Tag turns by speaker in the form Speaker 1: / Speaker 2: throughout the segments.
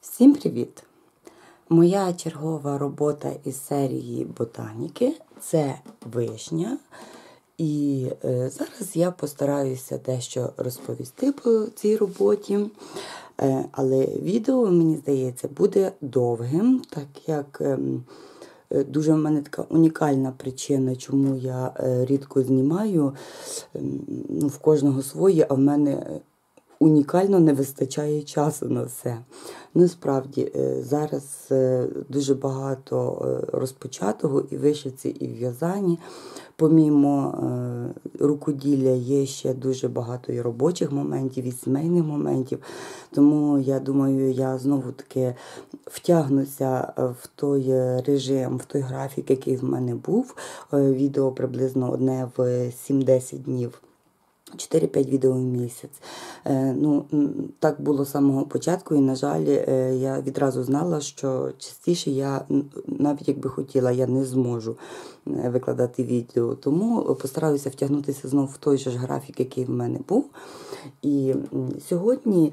Speaker 1: Всім привіт! Моя чергова робота із серії ботаніки це вишня. І е, зараз я постараюся дещо розповісти по цій роботі. Е, але відео, мені здається, буде довгим, так як е, е дуже в мене така унікальна причина, чому я рідко знімаю. Е, ну, В кожного своє, а в мене унікально не вистачає часу на все. Насправді е, зараз е, дуже багато е, розпочатого і вишивці, і в'язані. Помімо рукоділля є ще дуже багато і робочих моментів, і сімейних моментів. Тому я думаю, я знову таки втягнуся в той режим, в той графік, який в мене був. Відео приблизно одне в 7-10 днів. 4-5 відео в місяць. Е, ну, Так було з самого початку, і, на жаль, е, я відразу знала, що частіше я, навіть якби хотіла, я не зможу е, викладати відео. Тому постараюся втягнутися знову в той же ж графік, який в мене був. І сьогодні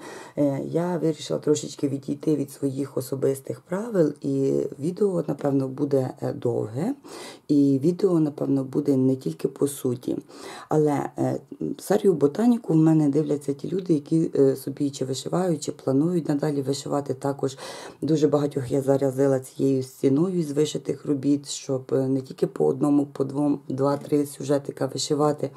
Speaker 1: я вирішила трошечки відійти від своїх особистих правил, і відео, напевно, буде довге. І відео, напевно, буде не тільки по суті. Але Серію ботаніку в мене дивляться ті люди, які е, собі чи вишивають, чи планують надалі вишивати. Також дуже багатьох я заразила цією стіною з вишитих робіт, щоб е, не тільки по одному, по двом, два-три сюжетика вишивати,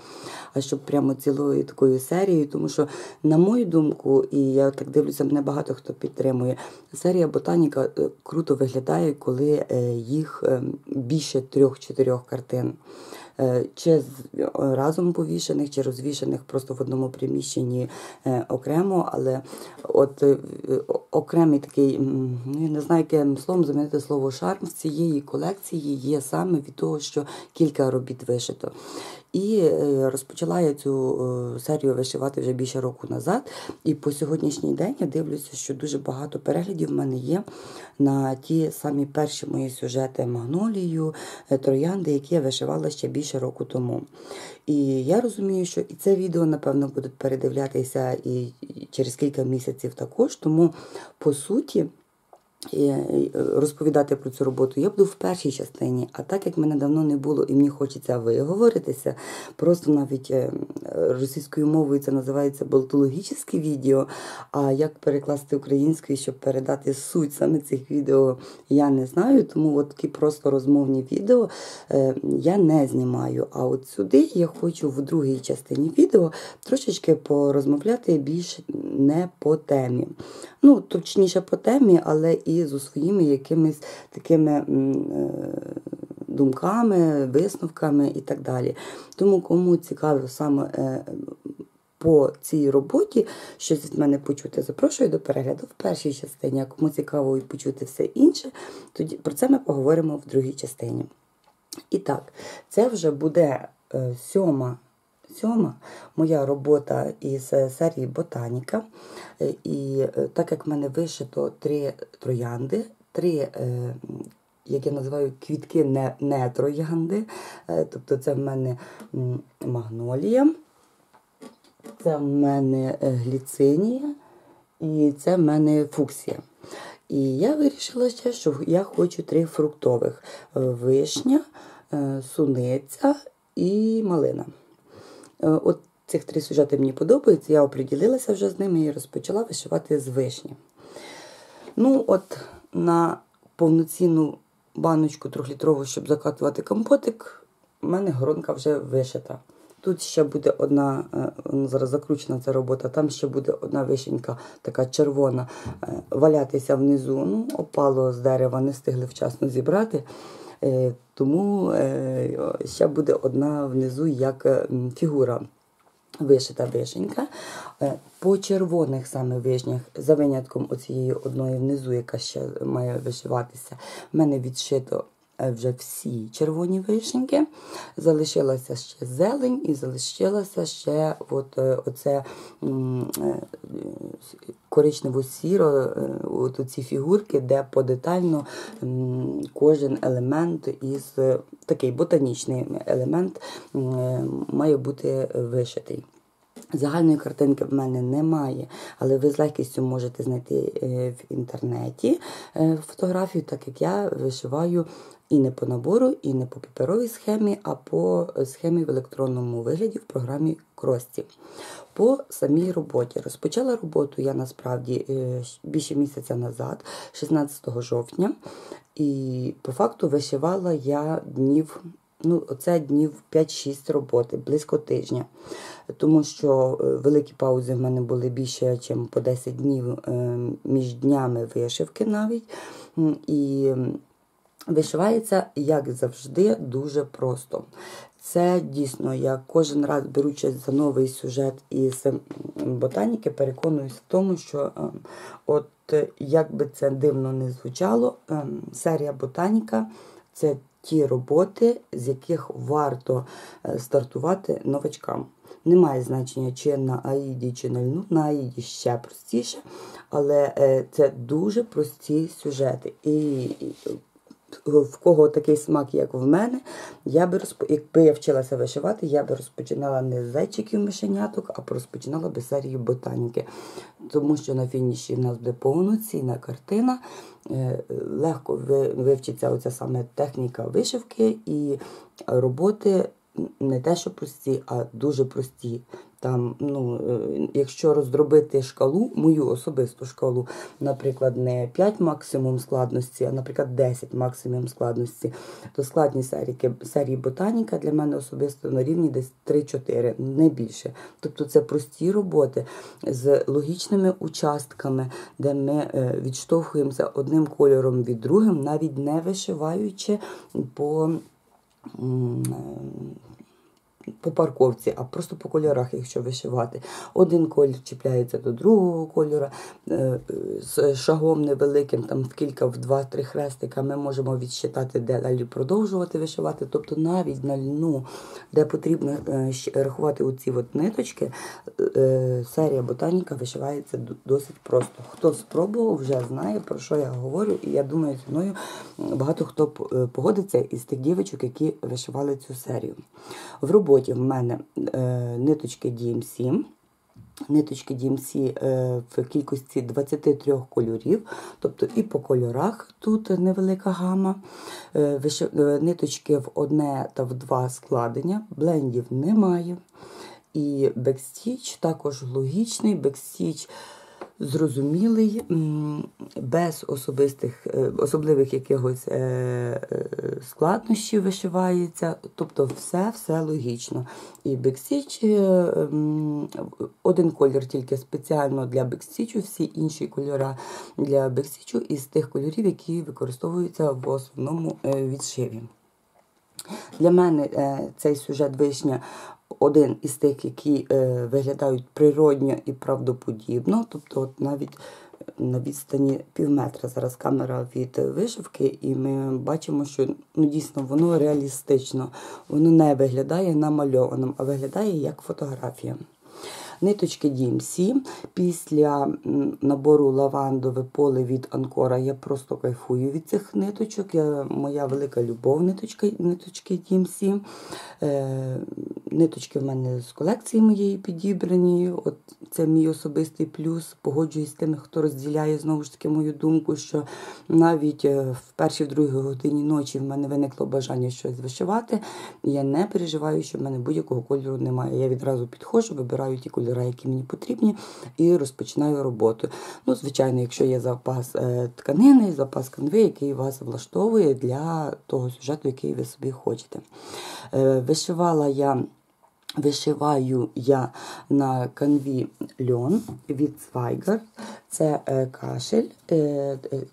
Speaker 1: а щоб прямо цілою такою серією. Тому що, на мою думку, і я так дивлюся, мене багато хто підтримує. Серія ботаніка е, круто виглядає, коли їх більше трьох-чотирьох картин. Е, чи разом повішених, чи розвішених просто в одному приміщенні е, окремо, але от е, окремий такий, ну я не знаю, яким словом замінити слово шарм з цієї колекції є саме від того, що кілька робіт вишито. І е, розпочала я цю е, серію вишивати вже більше року назад. І по сьогоднішній день я дивлюся, що дуже багато переглядів в мене є на ті самі перші мої сюжети Магнолію, е, Троянди, які я вишивала ще більше року тому. І я розумію, що і це відео, напевно, будуть передивлятися і через кілька місяців також. Тому, по суті, розповідати про цю роботу я буду в першій частині. А так як мене давно не було і мені хочеться виговоритися, просто навіть е, російською мовою це називається болтологічне відео. А як перекласти українською, щоб передати суть саме цих відео, я не знаю. Тому от такі просто розмовні відео е, я не знімаю. А от сюди я хочу в другій частині відео трошечки порозмовляти більш не по темі. Ну, точніше по темі, але і з своїми якимись такими е, думками, висновками і так далі. Тому кому цікаво саме е, по цій роботі щось від мене почути, запрошую до перегляду в першій частині. А кому цікаво почути все інше, тоді про це ми поговоримо в другій частині. І так, це вже буде е, сьома сьома моя робота із е, серії Ботаніка. Е, і е, так як в мене вишито три троянди, три, як я називаю, квітки не, не троянди. Тобто це в мене магнолія, це в мене гліцинія і це в мене фуксія. І я вирішила ще, що я хочу три фруктових: вишня, суниця і малина. Е, от цих три сюжети мені подобаються, я оприділилася вже з ними і розпочала вишивати з вишні. Ну, от на повноцінну баночку трьохлітрову, щоб закатувати компотик, у мене горонка вже вишита. Тут ще буде одна, е, зараз закручена ця робота, там ще буде одна вишенька, така червона, е, валятися внизу. Ну, Опало з дерева, не встигли вчасно зібрати. Е, тому е, ще буде одна внизу як е, фігура. Вишита вишенька. По червоних саме вишнях, за винятком оцієї одної внизу, яка ще має вишиватися, в мене відшито вже всі червоні вишеньки. Залишилася ще зелень і залишилася ще от, е, оце е, коричнево-сіро, от ці фігурки, де подетально кожен елемент із такий ботанічний елемент має бути вишитий. Загальної картинки в мене немає, але ви з легкістю можете знайти е, в інтернеті е, фотографію, так як я вишиваю і не по набору, і не по паперовій схемі, а по схемі в електронному вигляді в програмі Крості. По самій роботі. Розпочала роботу я насправді е, більше місяця назад, 16 жовтня, і по факту вишивала я днів. Ну, Оце днів 5-6 роботи, близько тижня. Тому що е, великі паузи в мене були більше, ніж по 10 днів е, між днями вишивки навіть. І вишивається, як завжди, дуже просто. Це дійсно, я кожен раз беручись за новий сюжет із ботаніки, переконуюсь в тому, що ем, от як би це дивно не звучало, ем, серія ботаніка це ті роботи, з яких варто е, стартувати новачкам. Немає значення, чи на Аїді, чи на льну, на Аїді ще простіше, але е, це дуже прості сюжети. І в кого такий смак, як в мене, я би розп... якби я вчилася вишивати, я би розпочинала не з зайчиків мишеняток, а розпочинала би серію ботаніки. Тому що на фініші в нас буде повноцінна картина. Е, легко вивчиться оця саме техніка вишивки і роботи не те, що прості, а дуже прості. Там, ну, е, Якщо роздробити шкалу, мою особисту шкалу, наприклад, не 5 максимум складності, а, наприклад, 10 максимум складності, то складність серії серії ботаніка для мене особисто на рівні десь 3-4, не більше. Тобто це прості роботи з логічними участками, де ми е, відштовхуємося одним кольором від другим, навіть не вишиваючи по по парковці, а просто по кольорах, якщо вишивати. Один колір чіпляється до другого кольора, е, з шагом невеликим, там в кілька, в два-три хрестика, ми можемо відсчитати, де далі продовжувати вишивати. Тобто навіть на льну, де потрібно е, рахувати оці от ниточки, е, серія ботаніка вишивається досить просто. Хто спробував, вже знає, про що я говорю, і я думаю, зі мною багато хто погодиться із тих дівочок, які вишивали цю серію. В роботі роботі в мене е, ниточки DMC. Ниточки DMC е, в кількості 23 кольорів, тобто і по кольорах тут невелика гама. Е, ниточки в одне та в два складення, блендів немає. І бекстіч також логічний, бекстіч зрозумілий, без особистих, е, особливих якихось е, е, складнощів вишивається. Тобто все все логічно. І бексіч, один колір тільки спеціально для бексічу, всі інші кольори для бексічу із тих кольорів, які використовуються в основному відшиві. Для мене цей сюжет вишня один із тих, які е, виглядають природньо і правдоподібно. Тобто, от навіть на відстані пів метра зараз камера від вишивки, і ми бачимо, що ну, дійсно воно реалістично, воно не виглядає намальованим, а виглядає як фотографія. Ниточки DMC. Після набору лавандове поле від Анкора я просто кайфую від цих ниточок. Я, Моя велика любов ниточки, ниточки DMC. Е, Ниточки в мене з колекції моєї підібрані. От Це мій особистий плюс. Погоджуюсь з тими, хто розділяє знову ж таки мою думку, що навіть е, в першій в другій годині ночі в мене виникло бажання щось вишивати. Я не переживаю, що в мене будь-якого кольору немає. Я відразу підходжу, вибираю ті кольори кольори, які мені потрібні, і розпочинаю роботу. Ну, Звичайно, якщо є запас е, тканини, запас канви, який вас влаштовує для того сюжету, який ви собі хочете. Е, вишивала я. Вишиваю я на канві льон від Zweiger. Це е, кашель.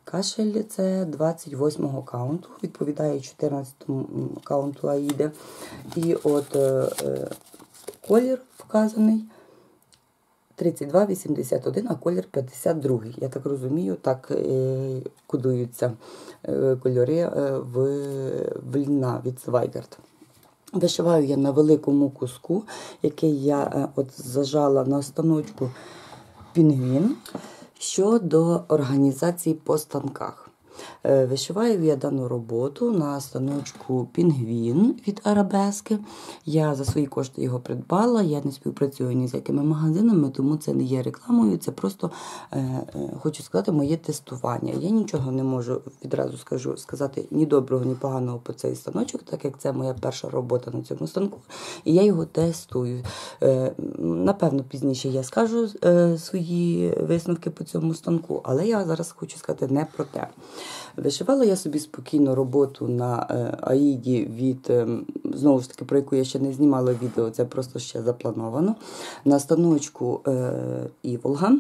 Speaker 1: Кашель це 28-го каунту, відповідає 14-му каунту Аїди. І от колір вказаний 32,81, а колір 52. Я так розумію, так е, кодуються е, кольори е, в, льна від Свайгард. Вишиваю я на великому куску, який я от зажала на станочку пінгвін щодо організації по станках. Е, Вишиваю я дану роботу на станочку Пінгвін від Арабески. Я за свої кошти його придбала. Я не співпрацюю ні з якими магазинами, тому це не є рекламою. Це просто е, е, хочу сказати моє тестування. Я нічого не можу відразу скажу сказати ні доброго, ні поганого по цей станочок, так як це моя перша робота на цьому станку, і я його тестую. Напевно, пізніше я скажу свої висновки по цьому станку, але я зараз хочу сказати не про те. Вишивала я собі спокійно роботу на е, Аїді від, е, знову ж таки, про яку я ще не знімала відео, це просто ще заплановано. На станочку е, Іволга.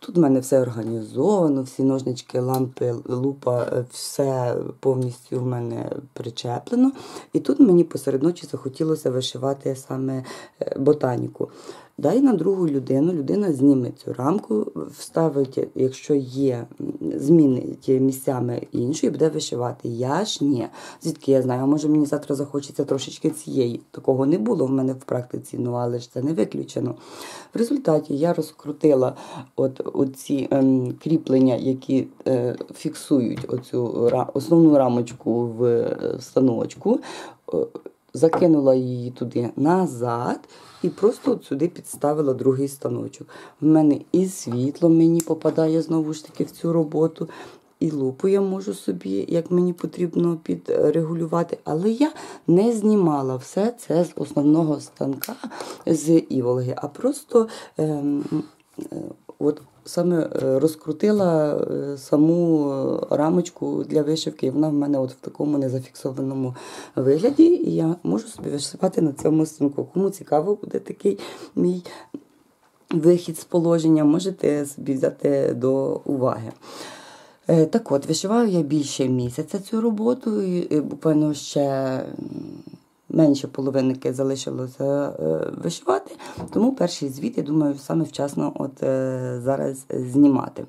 Speaker 1: Тут в мене все організовано, всі ножнички, лампи, лупа, все повністю в мене причеплено. І тут мені посеред ночі захотілося вишивати саме ботаніку. Дай на другу людину, людина зніме цю рамку, вставить, якщо є, м, змінить місцями іншу буде вишивати. Я ж ні. Звідки я знаю, може мені завтра захочеться трошечки цієї. Такого не було в мене в практиці, ну але ж це не виключено. В результаті я розкрутила от оці ем, кріплення, які е, фіксують оцю основну рамочку в е, станочку. Закинула її туди назад і просто от сюди підставила другий станочок. В мене і світло мені попадає знову ж таки в цю роботу, і лупу я можу собі, як мені потрібно, підрегулювати. Але я не знімала все це з основного станка з іволги, а просто ем, е, от саме е, розкрутила е, саму е, рамочку для вишивки. І вона в мене от в такому незафіксованому вигляді. І я можу собі вишивати на цьому станку. Кому цікаво буде такий мій вихід з положення, можете собі взяти до уваги. Так от, вишиваю я більше місяця цю роботу, і буквально ще менше половинки залишилося е, вишивати. Тому перший звіт, я думаю, саме вчасно от е, зараз знімати.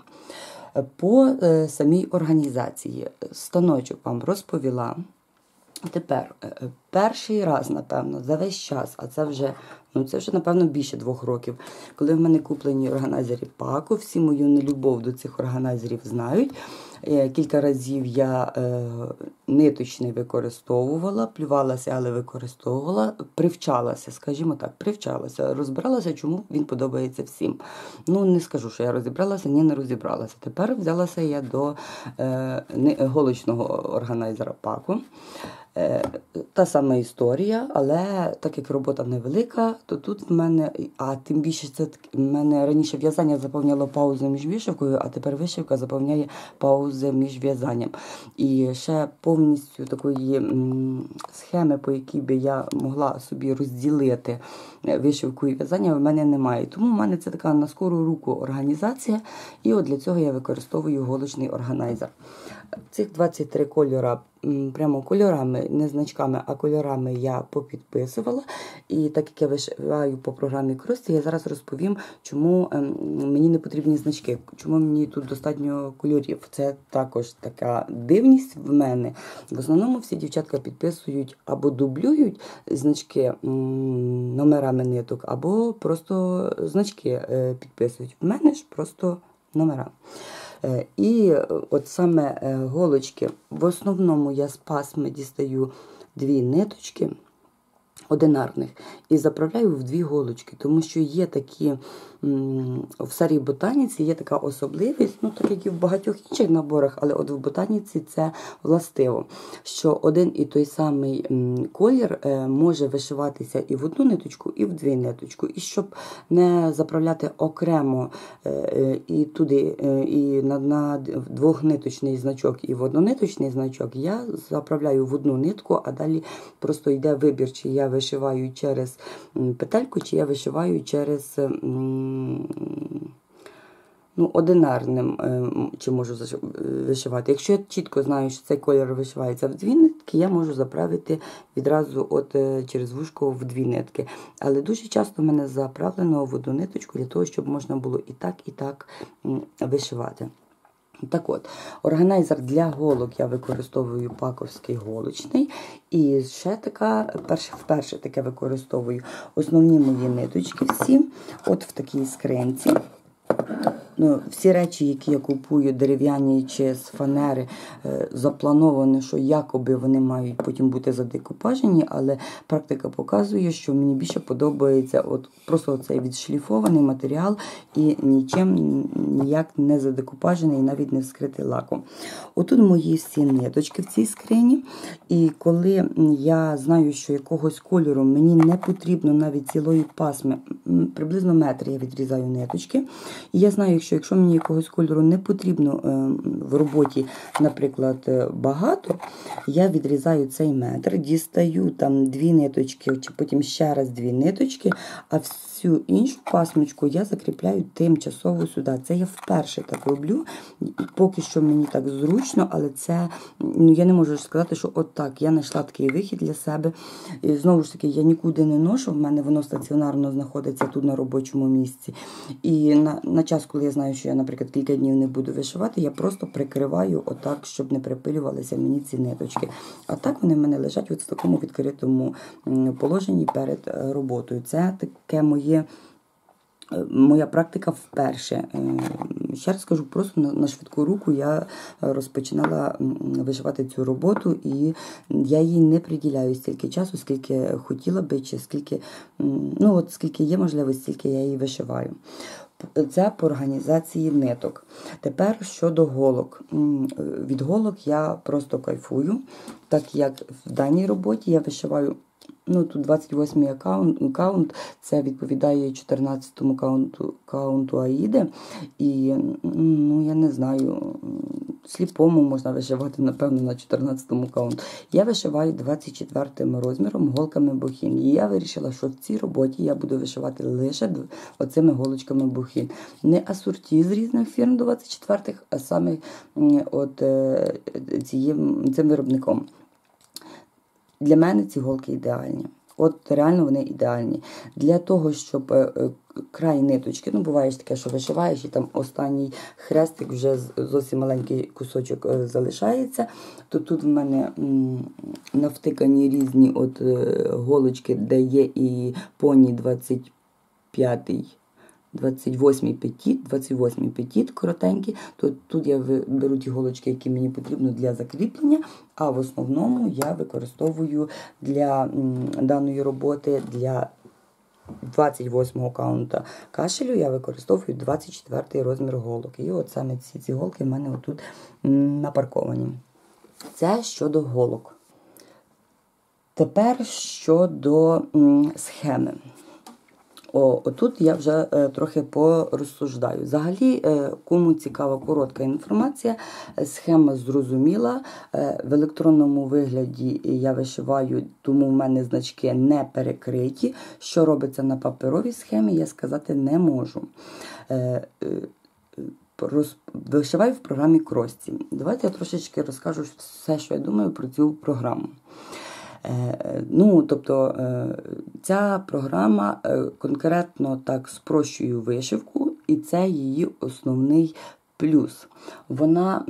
Speaker 1: По е, самій організації станочок вам розповіла. Тепер, перший раз, напевно, за весь час, а це вже, ну це вже, напевно, більше двох років, коли в мене куплені органайзери паку, всі мою нелюбов до цих органайзерів знають. Е, Кілька разів я е, ниточний використовувала, плювалася, але використовувала, привчалася, скажімо так, привчалася, розбиралася, чому він подобається всім. Ну, не скажу, що я розібралася, ні, не розібралася. Тепер взялася я до е, голочного органайзера паку. Е, Та сама історія, але так як робота невелика, то тут в мене, а тим більше це в мене раніше в'язання заповняло паузи між вишивкою, а тепер вишивка заповняє паузи між в'язанням. І ще повністю такої схеми, по якій би я могла собі розділити е, вишивку і в'язання, в мене немає. Тому в мене це така на скору руку організація, і от для цього я використовую голочний органайзер. Цих 23 кольора, прямо кольорами, не значками, а кольорами я попідписувала. І так як я вишиваю по програмі Крості, я зараз розповім, чому ем, мені не потрібні значки, чому мені тут достатньо кольорів. Це також така дивність в мене. В основному всі дівчатка підписують або дублюють значки номерами ниток, або просто значки е, підписують. В мене ж просто номера. Е, І е, от саме е, голочки, в основному я з пасми дістаю дві ниточки одинарних і заправляю в дві голочки, тому що є такі в старій ботаніці є така особливість, ну так як і в багатьох інших наборах, але от в ботаніці це властиво, що один і той самий колір е, може вишиватися і в одну ниточку, і в дві ниточку. І щоб не заправляти окремо е, е, і туди, і на, на двохниточний значок, і в однониточний значок, я заправляю в одну нитку, а далі просто йде вибір, чи я вишиваю через петельку, чи я вишиваю через. Ну, одинарним е, чи можу вишивати. Якщо я чітко знаю, що цей колір вишивається в дві нитки, я можу заправити відразу от, е, через вушко в дві нитки. Але дуже часто в мене заправлено в одну ниточку для того, щоб можна було і так, і так вишивати. Так от, органайзер для голок я використовую паковський голочний. І ще така, перше, вперше таке використовую основні мої ниточки всі, от в такій скринці. Ну, Всі речі, які я купую, дерев'яні чи з фанери, е, заплановано, що якоби вони мають потім бути задекупажені, але практика показує, що мені більше подобається от просто цей відшліфований матеріал і нічим ніяк не задекупажений, і навіть не вскритий лаком. Отут мої всі ниточки в цій скрині. І коли я знаю, що якогось кольору мені не потрібно навіть цілої пасми, приблизно метр я відрізаю ниточки. І я знаю, що якщо мені якогось кольору не потрібно е, в роботі, наприклад, е, багато, я відрізаю цей метр, дістаю там дві ниточки, чи потім ще раз дві ниточки, а всю іншу пасмочку я закріпляю тимчасово сюди. Це я вперше так роблю. Поки що мені так зручно, але це ну, я не можу сказати, що от так, я знайшла такий вихід для себе. І Знову ж таки, я нікуди не ношу, в мене воно стаціонарно знаходиться тут на робочому місці. І на на час, коли я знаю, що я, наприклад, кілька днів не буду вишивати, я просто прикриваю отак, щоб не припилювалися мені ці ниточки. А так вони в мене лежать от в такому відкритому положенні перед е, роботою. Це таке моє. Е, моя практика вперше. Е, ще раз скажу, просто на швидку руку я розпочинала вишивати цю роботу, і я їй не приділяю стільки часу, скільки хотіла би, чи скільки ну от скільки є можливості, стільки я її вишиваю. Це по організації ниток. Тепер щодо голок. Від голок я просто кайфую, так як в даній роботі я вишиваю Ну, Тут 28-й аккаунт, аккаунт, це відповідає 14-му каунту, каунту Аїди. І ну, я не знаю, сліпому можна вишивати, напевно, на 14-му каунту. Я вишиваю 24-м розміром голками бохін. І я вирішила, що в цій роботі я буду вишивати лише оцими голочками бохін. Не асорті з різних фірм 24-х, а саме от, е, цим, цим виробником. Для мене ці голки ідеальні. От реально вони ідеальні. Для того, щоб е, е, край ниточки, ну буває таке, що вишиваєш, і там останній хрестик вже зовсім маленький кусочок е, залишається. То тут в мене навтикані різні от голочки, де є і поні 25 28 петіт, 28 петіт коротенькі, то тут я беру ті голочки, які мені потрібно для закріплення, а в основному я використовую для даної роботи для 28-го каунта кашелю я використовую 24 розмір голок. І от саме ці ці голки в мене отут напарковані. Це щодо голок. Тепер щодо схеми. О, Отут я вже е, трохи порозсуждаю. Взагалі, е, кому цікава коротка інформація, схема зрозуміла. Е, в електронному вигляді я вишиваю, тому в мене значки не перекриті. Що робиться на паперовій схемі, я сказати не можу. Е, е, Роз... Вишиваю в програмі Крості. Давайте я трошечки розкажу все, що я думаю про цю програму. Е, ну, тобто е, ця програма е, конкретно так спрощує вишивку, і це її основний плюс. Вона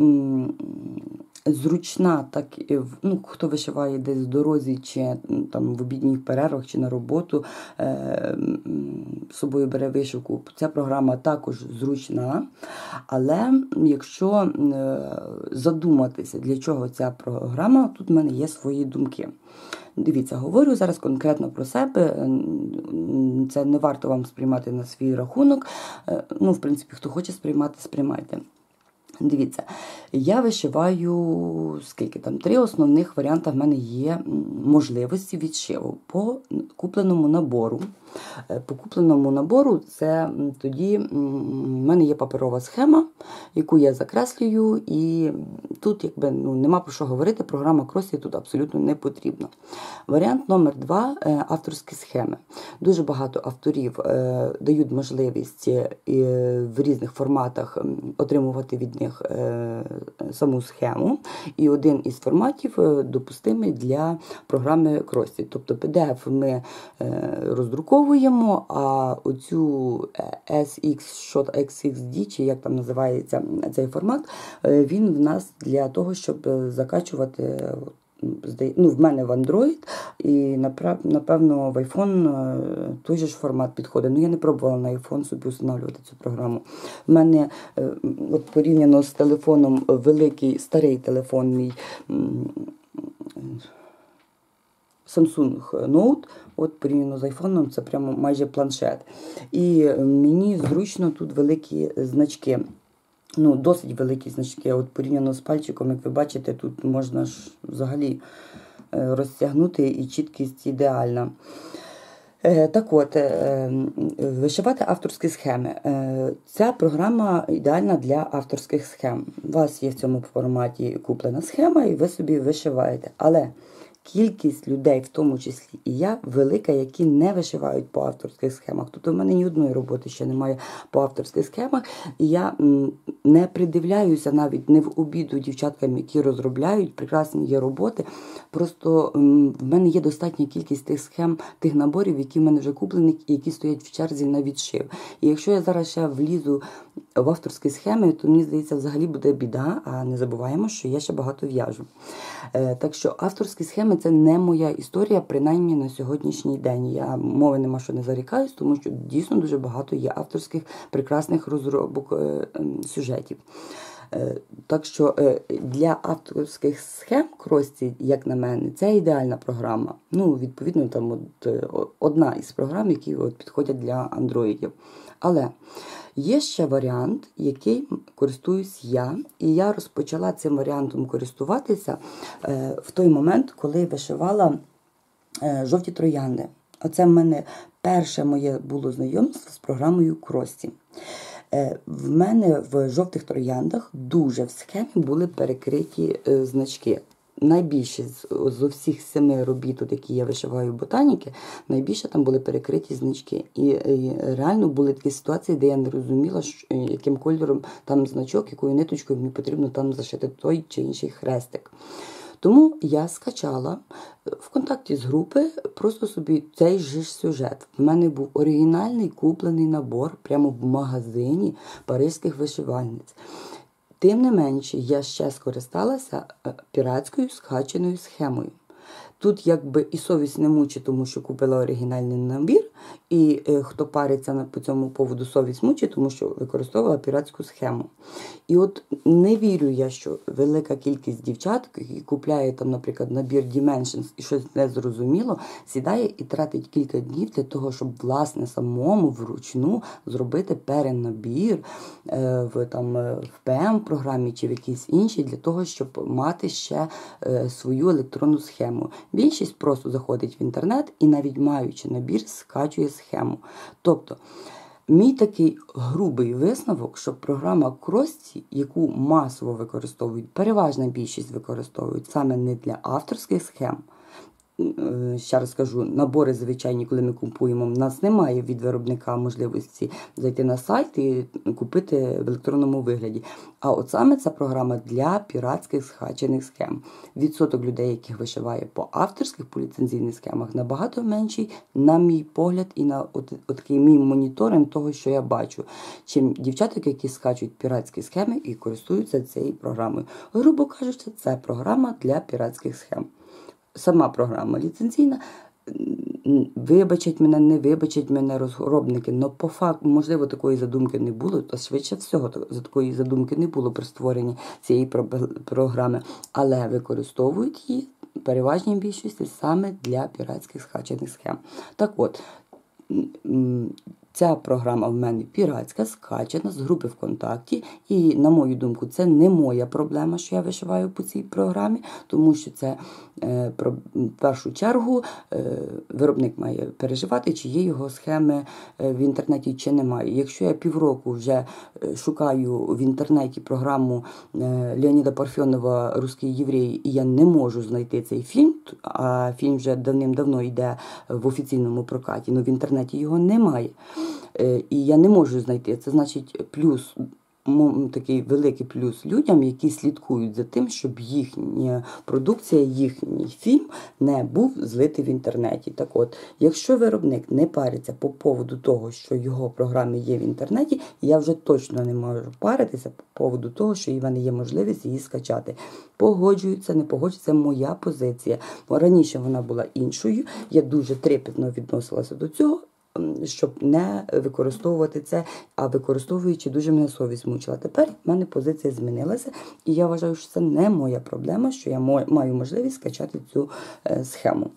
Speaker 1: зручна, так і ну, хто вишиває десь в дорозі, чи там в обідніх перервах, чи на роботу е, з собою бере вишивку. Ця програма також зручна. Але якщо е, задуматися, для чого ця програма, тут в мене є свої думки. Дивіться, говорю зараз конкретно про себе. Це не варто вам сприймати на свій рахунок. Е, ну, в принципі, хто хоче сприймати, сприймайте. Дивіться, я вишиваю скільки там три основних варіанти в мене є можливості відшиву по купленому набору. Е, по купленому набору це тоді в мене є паперова схема, яку я закреслюю, і тут якби ну, нема про що говорити, програма Кросі тут абсолютно не потрібна. Варіант номер два е, авторські схеми. Дуже багато авторів е, дають можливість в різних форматах отримувати від них саму схему. І один із форматів допустимий для програми Кросі. Тобто PDF ми роздруковуємо а оцю SX Shot XXD, чи як там називається цей формат, е, він в нас для того, щоб закачувати ну, в мене в Android, і напевно в iPhone е, той же ж формат підходить. Ну, я не пробувала на iPhone собі встановлювати цю програму. У мене е, от порівняно з телефоном великий старий телефон мій. Samsung Note, от порівняно з iPhone, це прямо майже планшет. І мені зручно тут великі значки ну, досить великі значки. От порівняно з пальчиком, як ви бачите, тут можна ж взагалі е, розтягнути і чіткість ідеальна. Е, так от, е, вишивати авторські схеми. Ця програма ідеальна для авторських схем. У вас є в цьому форматі куплена схема, і ви собі вишиваєте. Але кількість людей, в тому числі і я, велика, які не вишивають по авторських схемах. Тобто в мене ні одної роботи ще немає по авторських схемах, і я не придивляюся навіть не в обіду дівчаткам, які розробляють прекрасні є роботи. Просто в мене є достатня кількість тих схем, тих наборів, які в мене вже куплені, і які стоять в черзі на відшив. І якщо я зараз ще влізу в авторські схеми, то мені здається, взагалі буде біда. А не забуваємо, що я ще багато в'яжу. Е, так що авторські схеми це не моя історія, принаймні на сьогоднішній день. Я мови нема що не зарікаюсь, тому що дійсно дуже багато є авторських прекрасних розробок е, ем, сюжетів. Е, так що для авторських схем крості, як на мене, це ідеальна програма. Ну, відповідно, там от одна із програм, які от підходять для андроїдів. Але Є ще варіант, який користуюсь я, і я розпочала цим варіантом користуватися е, в той момент, коли вишивала е, жовті троянди. Оце в мене перше моє було знайомство з програмою Крості. Е, в мене в жовтих трояндах дуже в схемі були перекриті значки найбільше з, з усіх семи робіт, які я вишиваю ботаніки, найбільше там були перекриті значки. І, і реально були такі ситуації, де я не розуміла, що, е, яким кольором там значок, якою ниточкою мені потрібно там зашити той чи інший хрестик. Тому я скачала е, в контакті з групи просто собі цей же ж сюжет. В мене був оригінальний куплений набор прямо в магазині паризьких вишивальниць. Тим не менше, я ще скористалася е, піратською скаченою схемою. Тут якби і совість не мучить, тому що купила оригінальний набір, і е, хто париться на, по цьому поводу совість мучить, тому що використовувала піратську схему. І от не вірю я, що велика кількість дівчат, які купляє там, наприклад, набір Dimensions і щось незрозуміло, сідає і тратить кілька днів для того, щоб власне самому вручну зробити перенабір е, в там е, в ПМ програмі чи в якійсь іншій, для того, щоб мати ще е, свою електронну схему. Більшість просто заходить в інтернет і навіть маючи набір, скачує схему. Тобто, мій такий грубий висновок, що програма Крості, яку масово використовують, переважна більшість використовують саме не для авторських схем. Е, ще раз кажу, набори звичайні, коли ми купуємо, в нас немає від виробника можливості зайти на сайт і купити в електронному вигляді. А от саме ця програма для піратських схачених схем. Відсоток людей, яких вишиває по авторських по ліцензійних схемах, набагато менший, на мій погляд, і на от, от мій моніторинг того, що я бачу, чим дівчаток, які скачують піратські схеми і користуються цією програмою. Грубо кажучи, це програма для піратських схем сама програма ліцензійна. Вибачать мене, не вибачать мене розробники, але по факту, можливо, такої задумки не було, то швидше всього за такої задумки не було при створенні цієї програми, але використовують її переважній більшості саме для піратських схачених схем. Так от, Ця програма в мене піратська, скачена з групи ВКонтакті. І, на мою думку, це не моя проблема, що я вишиваю по цій програмі, тому що це е, про, першу чергу е, виробник має переживати, чи є його схеми е, в інтернеті, чи немає. Якщо я півроку вже е, шукаю в інтернеті програму е, Леоніда Парфьонова Руський єврей, і я не можу знайти цей фільм, а фільм вже давним-давно йде в офіційному прокаті, але в інтернеті його немає. Е, і я не можу знайти. Це значить плюс такий великий плюс людям, які слідкують за тим, щоб їхня продукція, їхній фільм не був злитий в інтернеті. Так от, якщо виробник не париться по поводу того, що його програми є в інтернеті, я вже точно не можу паритися по поводу того, що в мене є можливість її скачати. Погоджуються, не погоджуються, це моя позиція. Раніше вона була іншою. Я дуже трепетно відносилася до цього щоб не використовувати це, а використовуючи, дуже мене совість мучила. Тепер в мене позиція змінилася, і я вважаю, що це не моя проблема, що я маю можливість скачати цю е, схему.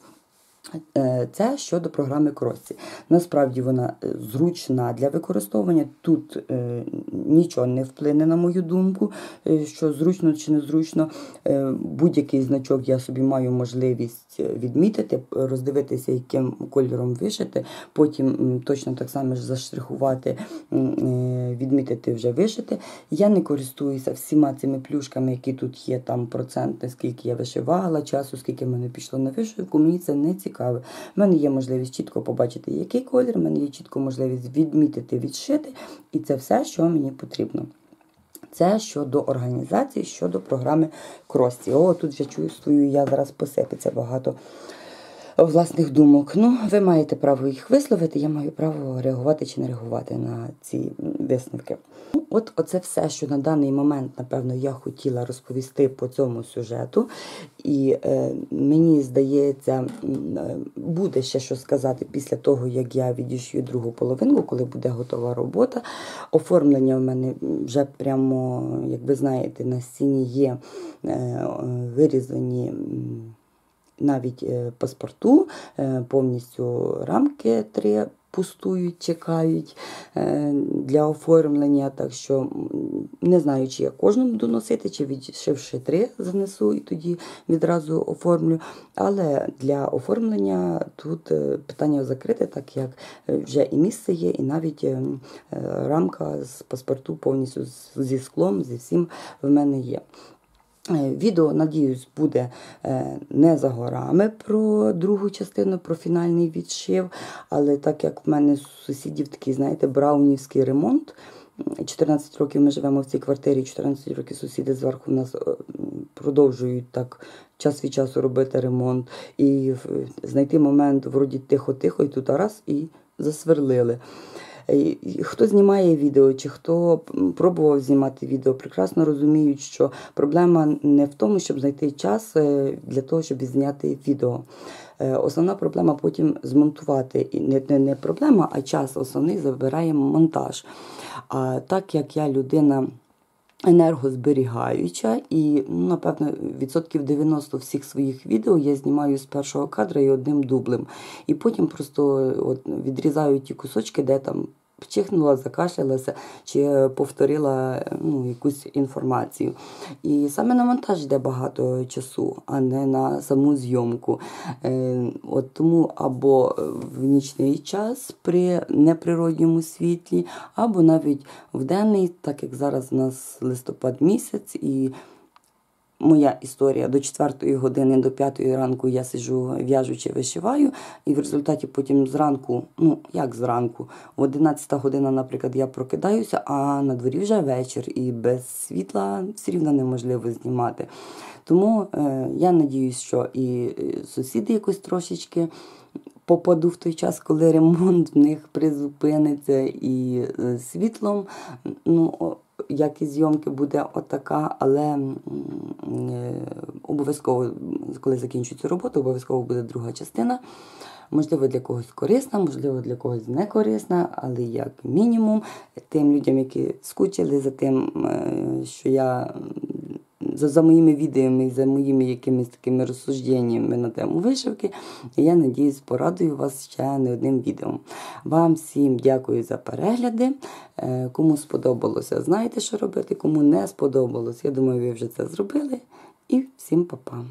Speaker 1: Е, це щодо програми Кросці. Насправді вона е, зручна для використовування. Тут е, нічого не вплине, на мою думку, що зручно чи незручно. Будь-який значок я собі маю можливість відмітити, роздивитися, яким кольором вишити, потім точно так само ж заштрихувати, відмітити вже вишити. Я не користуюся всіма цими плюшками, які тут є, там процент, скільки я вишивала, часу, скільки мене пішло на вишивку. Мені це не цікаво цікаве. У мене є можливість чітко побачити, який колір, в мене є чітко можливість відмітити, відшити, і це все, що мені потрібно. Це щодо організації, щодо програми Крості. О, тут вже чувствую, я зараз посипеться багато власних думок. Ну, ви маєте право їх висловити, я маю право реагувати чи не реагувати на ці висновки. От оце все, що на даний момент, напевно, я хотіла розповісти по цьому сюжету. І е, мені здається, е, буде ще що сказати після того, як я відішую другу половинку, коли буде готова робота. Оформлення в мене вже прямо, як ви знаєте, на стіні є е, вирізані навіть е, паспорту, е, повністю рамки три пустують, чекають е, для оформлення. Так що не знаю, чи я кожному буду носити, чи відшивши три, занесу і тоді відразу оформлю. Але для оформлення тут питання закрите, так як вже і місце є, і навіть рамка з паспорту повністю зі склом, зі всім в мене є. Е, відео, надіюсь, буде е, не за горами про другу частину, про фінальний відшив. Але так як в мене сусідів такий, знаєте, браунівський ремонт. 14 років ми живемо в цій квартирі, 14 років сусіди зверху нас е, продовжують так час від часу робити ремонт. І знайти момент вроді тихо-тихо, і тут раз і засверлили. Е, хто знімає відео, чи хто пробував знімати відео, прекрасно розуміють, що проблема не в тому, щоб знайти час е, для того, щоб зняти відео. Е, основна проблема потім змонтувати. Не, не проблема, а час основний забирає монтаж. А так як я людина. Енергозберігаюча, і, ну, напевно, відсотків 90 всіх своїх відео я знімаю з першого кадра і одним дублем. І потім просто от, відрізаю ті кусочки, де там чихнула, закашлялася чи повторила ну, якусь інформацію. І саме на монтаж йде багато часу, а не на саму зйомку. Е, от Тому або в нічний час при неприродньому світлі, або навіть в денний, так як зараз у нас листопад місяць. і моя історія до 4 години, до 5 ранку я сиджу в'яжучи, вишиваю, і в результаті потім зранку, ну як зранку, в 11 година, наприклад, я прокидаюся, а на дворі вже вечір, і без світла все рівно неможливо знімати. Тому е, я надіюсь, що і е, сусіди якось трошечки. Попаду в той час, коли ремонт в них призупиниться і е, світлом. Ну, якість зйомки буде отака, але е, обов'язково, коли закінчується робота, обов'язково буде друга частина. Можливо, для когось корисна, можливо, для когось не корисна, але як мінімум, тим людям, які скучили за тим, е, що я за, за моїми відеями і за моїми якимись такими розсужденнями на тему вишивки, я надіюсь, порадую вас ще не одним відео. Вам всім дякую за перегляди. Е, кому сподобалося, знаєте, що робити, кому не сподобалось, я думаю, ви вже це зробили. І всім па-па.